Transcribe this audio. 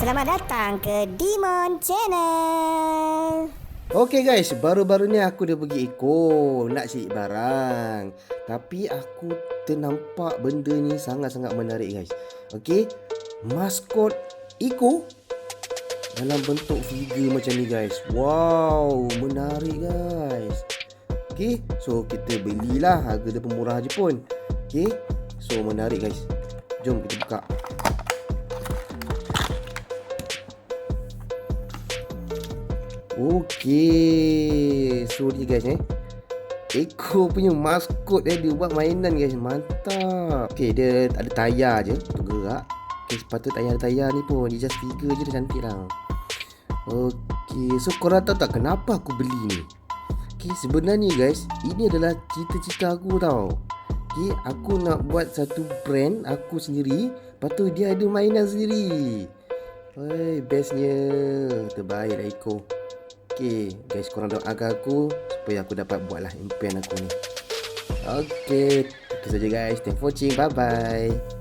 Selamat datang ke Demon Channel. Okay guys, baru-baru ni aku dah pergi Eko nak cari barang. Tapi aku ternampak benda ni sangat-sangat menarik guys. Okay, maskot Eko dalam bentuk figure macam ni guys. Wow, menarik guys. Okay, so kita belilah harga dia pun murah je pun. Okay, so menarik guys. Jom kita buka. Okey. So ni guys eh. Eko punya maskot eh dia buat mainan guys. Mantap. Okey dia ada tayar je untuk gerak. Okey sepatut tayar tayar ni pun dia just figure je dia cantik lah. Okey so korang tahu tak kenapa aku beli ni? Okey sebenarnya guys ini adalah cita-cita aku tau. Okey aku nak buat satu brand aku sendiri. Lepas tu dia ada mainan sendiri. Oi bestnya. Terbaik lah Eko. Okay guys korang doakan aku supaya aku dapat buat lah impian aku ni. Okay itu saja guys. Thanks for watching. Bye bye.